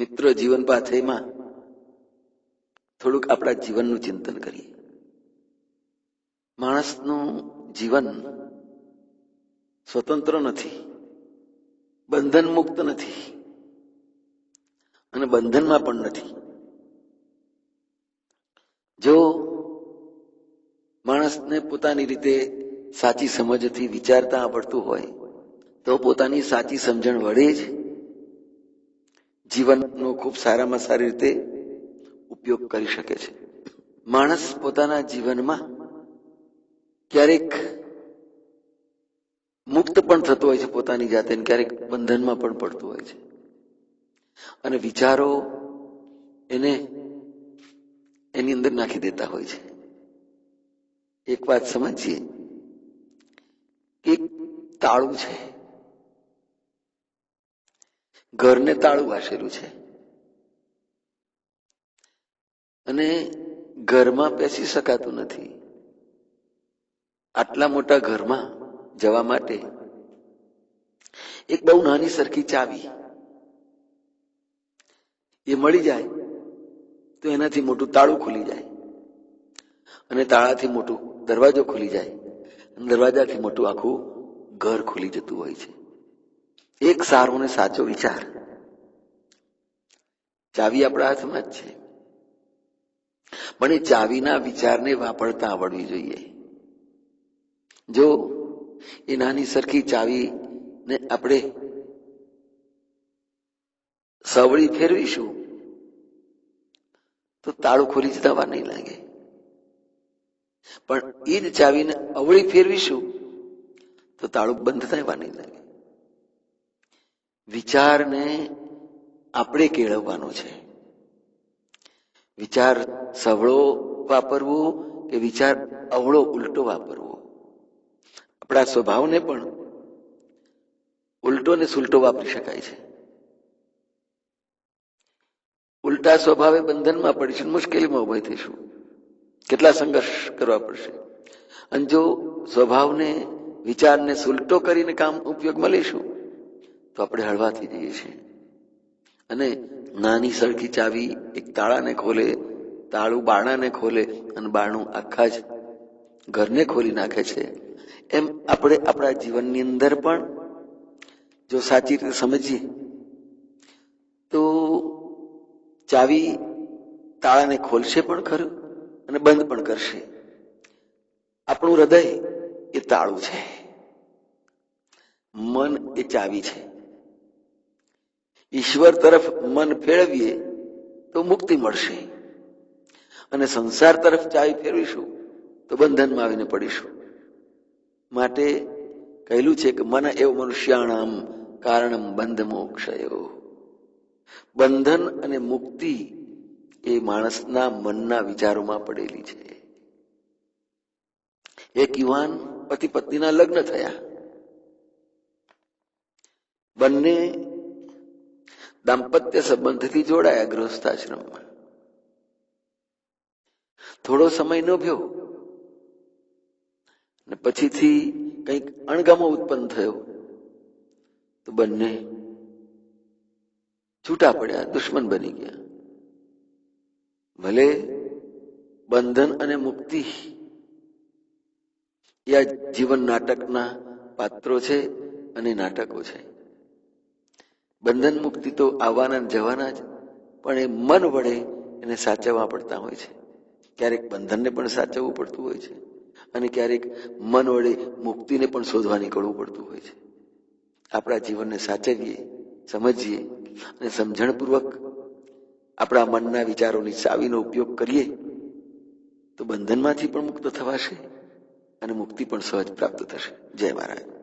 મિત્ર જીવન પાથેમાં થોડુંક આપણા જીવનનું ચિંતન કરીએ. માણસનું જીવન સ્વતંત્ર નથી બંધન મુક્ત નથી અને બંધનમાં પણ નથી. જો માણસને પોતાની રીતે સાચી સમજથી વિચારતા આવડતું હોય, તો પોતાની સાચી સમજણ વડે જ જીવનનો ખૂબ સારામાં સારી રીતે ઉપયોગ કરી શકે છે. માણસ પોતાના જીવનમાં ક્યારેક મુક્ત પણ થતો હોય છે પોતાની જાતે ક્યારેક બંધનમાં પણ પડતું હોય છે. અને વિચારો એને એની અંદર નાખી દેતા હોય છે. એક વાત સમજીએ કે તાળું છે. ઘરને તાળું વાસેલું છે. અને ઘરમાં બેસી શકાતું નથી. આટલા મોટા ઘરમાં જવા માટે એક બહુ નાની સરખી ચાવી એ મળી જાય તો એનાથી મોટું તાળું ખુલી જાય અને તાળાથી મોટું દરવાજો ખુલી જાય દરવાજાથી મોટું આખું ઘર ખુલી જતું હોય છે. એક સારો ને સાચો વિચાર. ચાવી આપણા હાથમાં જ છે. પણ એ ચાવીના વિચારને વાપરતા આવડવી જોઈએ. જો એ નાની સરખી ચાવીને આપણે સવળી ફેરવીશું, તો તાળું ખોલી જતા વાર નહીં લાગે. પણ એ જ ચાવીને અવળી ફેરવીશું, તો તાળું બંધ થાય વાર નહીં લાગે. વિચારને આપણે કેળવવાનો છે. વિચાર સવળો વાપરવો કે વિચાર અવળો ઉલટો વાપરવો? આપણા સ્વભાવને પણ ઉલટો ને સુલટો વાપરી શકાય છે. ઉલટા સ્વભાવે બંધનમાં પડીશું મુશ્કેલીમાં ઊભા થઈશું. કેટલા સંઘર્ષ કરવા પડશે? અને જો સ્વભાવને, વિચારને સુલટો કરીને કામ ઉપયોગમાં લઈશું આપણે હળવા થઈ જઈએ છીએ. અને નાની સરખી ચાવી એક તાળાને ખોલે, તાળું બારણાને ખોલે અને બારણું આખા જ ઘરને ખોલી નાખે છે. એમ આપણે આપણા જીવનની અંદર પણ જો સાચી રીતે સમજીએ, તો ચાવી તાળાને ખોલશે પણ ખરું અને બંધ પણ કરશે. આપણું હૃદય એ તાળું છે. મન એ ચાવી છે. ઈશ્વર તરફ મન ફેરવીએ તો મુક્તિ મળશે. અને સંસાર તરફ ચાવી ફેરવીશું તો બંધનમાં આવીને પડીશું. માટે કહેલું છે કે મન એવ મનુષ્યાણામ કારણમ બંધ મોક્ષયો. બંધન અને મુક્તિ એ માણસના મનના વિચારોમાં પડેલી છે. એક યુવાન પતિ પત્નીના લગ્ન થયા. બંને દાંપત્ય સંબંધથી જોડાયા ગૃહસ્થાશ્રમમાં. થોડો સમય નોભ્યો ને પછીથી કંઈક અણગમો ઉત્પન્ન થયો. તો બંને છૂટા પડ્યા, દુશ્મન બની ગયા. ભલે બંધન અને મુક્તિ એ જીવન નાટકના પાત્રો છે અને નાટકો છે. બંધન મુક્તિ તો આવવાના જવાના જ, પણ એ મન વડે એને સાચવવા પડતા હોય છે. ક્યારેક બંધનને પણ સાચવવું પડતું હોય છે અને ક્યારેક મન વડે મુક્તિને પણ શોધવા નીકળવું પડતું હોય છે. આપણા જીવનને સાચવીએ, સમજીએ અને સમજણપૂર્વક આપણા મનના વિચારોની ચાવીનો ઉપયોગ કરીએ, તો બંધનમાંથી પણ મુક્ત થવાશે અને મુક્તિ પણ સહજ પ્રાપ્ત થશે. જય મહારાજ.